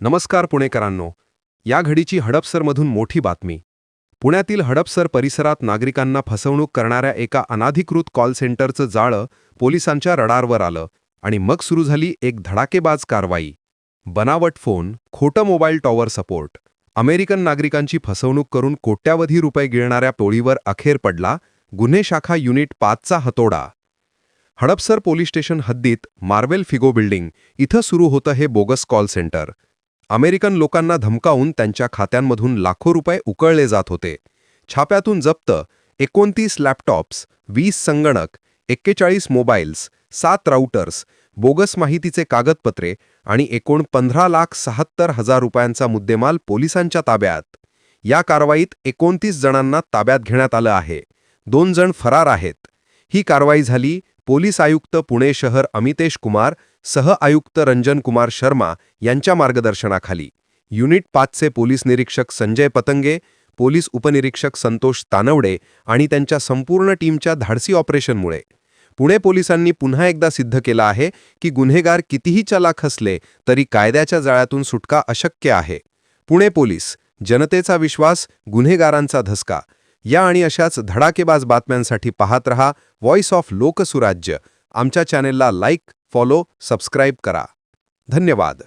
नमस्कार पुणेकरांनो. या घडीची हडपसरमधून मोठी बातमी. पुण्यातील हडपसर परिसरात नागरिकांना फसवणूक करणाऱ्या एका अनाधिकृत कॉल सेंटरचं जाळं पोलिसांच्या रडारवर आलं आणि मग सुरू झाली एक धडाकेबाज कारवाई. बनावट फोन खोटं मोबाईल टॉवर सपोर्ट. अमेरिकन नागरिकांची फसवणूक करून कोट्यावधी रुपये गिळणाऱ्या टोळीवर अखेर पडला गुन्हे शाखा युनिट पाचचा हतोडा. हडपसर पोलीस स्टेशन हद्दीत मार्वेल फिगो बिल्डिंग इथं सुरू होतं हे बोगस कॉल सेंटर. अमेरिकन लोकांना धमकावून त्यांच्या खात्यांमधून लाखो रुपये उकळले जात होते. छाप्यातून जप्त एकोणतीस लॅपटॉप्स वीस संगणक एक्केचाळीस मोबाईल्स सात राऊटर्स बोगस माहितीचे कागदपत्रे आणि एकूण पंधरा लाख सहात्तर हजार रुपयांचा मुद्देमाल पोलिसांच्या ताब्यात. या कारवाईत एकोणतीस जणांना ताब्यात घेण्यात आलं आहे. दोन जण फरार आहेत. ही कारवाई झाली पोलीस आयुक्त पुणे शहर अमितेश कुमार सह आयुक्त रंजन कुमार शर्मा यांच्या मार्गदर्शनाखाली. युनिट पाचचे पोलीस निरीक्षक संजय पतंगे पोलीस उपनिरीक्षक संतोष तानवडे आणि त्यांच्या संपूर्ण टीमच्या धाडसी ऑपरेशनमुळे. पुणे पोलिसांनी पुन्हा एकदा सिद्ध केलं आहे की गुन्हेगार कितीही चलाख असले तरी कायद्याच्या जाळ्यातून सुटका अशक्य आहे. पुणे पोलीस जनतेचा विश्वास गुन्हेगारांचा धसका या आणि अशाच धडाकेबाज बातम्यांसाठी पाहत रहा व्हॉइस ऑफ लोकसुराज्य. आमच्या चॅनेलला लाईक फॉलो सबस्क्राईब करा. धन्यवाद.